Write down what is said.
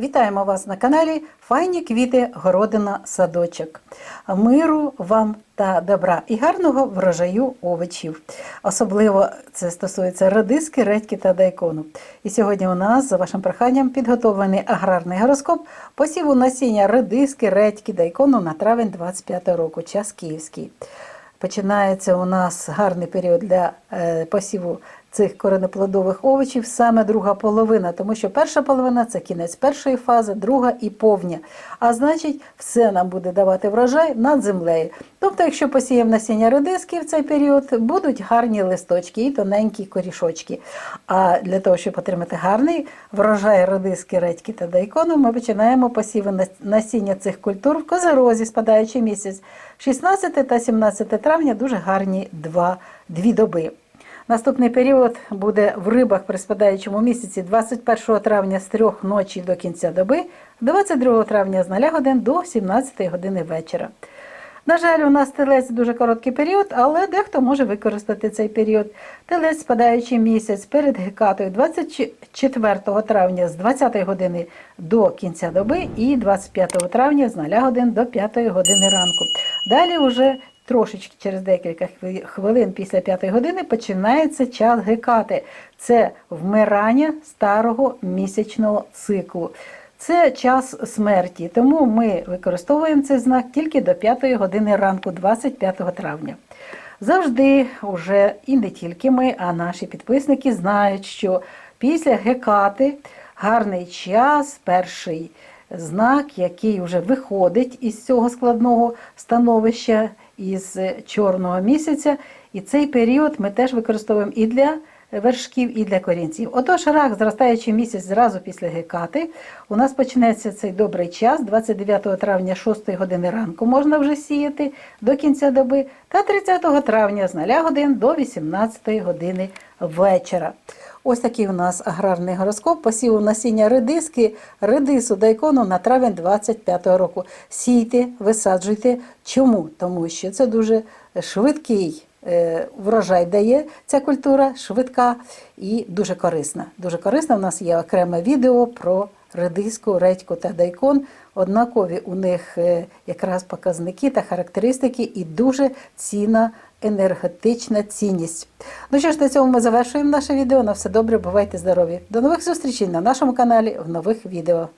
Вітаємо вас на каналі Файні квіти, городина, садочок. Миру вам та добра і гарного врожаю овочів. Особливо це стосується радиски, редьки та дайкону. І сьогодні у нас, за вашим проханням, підготовлений аграрний гороскоп посіву насіння редиски, редьки, дайкону на травень 25 року, час київський. Починається у нас гарний період для е, посіву цих коренеплодових овочів, саме друга половина, тому що перша половина це кінець першої фази, друга і повня. А значить, все нам буде давати врожай над землею. Тобто, якщо посіємо насіння редиски в цей період, будуть гарні листочки і тоненькі корішочки. А для того, щоб отримати гарний врожай редиски, редьки та дайкону, ми починаємо посіви насіння цих культур в козерозі, спадаючий місяць. 16 та 17 травня дуже гарні два, дві доби. Наступний період буде в рибах при спадаючому місяці 21 травня з 3 ночі до кінця доби, 22 травня з 0 годин до 17 години вечора. На жаль, у нас телець дуже короткий період, але дехто може використати цей період. Телець спадаючий місяць перед гекатою 24 травня з 20 години до кінця доби і 25 травня з 0 годин до 5 години ранку. Далі вже трошечки через декілька хвилин після 5 години починається час гекати. Це вмирання старого місячного циклу. Це час смерті, тому ми використовуємо цей знак тільки до 5 години ранку, 25 травня. Завжди, уже і не тільки ми, а наші підписники знають, що після гекати гарний час, перший знак, який вже виходить із цього складного становища, із чорного місяця. І цей період ми теж використовуємо і для вершків, і для корінців. Отож, рак, зростаючий місяць зразу після гекати, у нас почнеться цей добрий час, 29 травня 6 години ранку можна вже сіяти до кінця доби, та 30 травня з 0 годин до 18 години вечора. Ось такий у нас аграрний гороскоп Посів насіння редиски, редису дайкону на травень 25-го року. Сійте, висаджуйте. Чому? Тому що це дуже швидкий е, врожай дає ця культура, швидка і дуже корисна. Дуже корисна. У нас є окреме відео про редиску, редьку та дайкон. Однакові у них е, якраз показники та характеристики і дуже цінна енергетична цінність. Ну що ж, на цьому ми завершуємо наше відео. На все добре, бувайте здорові. До нових зустрічей на нашому каналі в нових відео.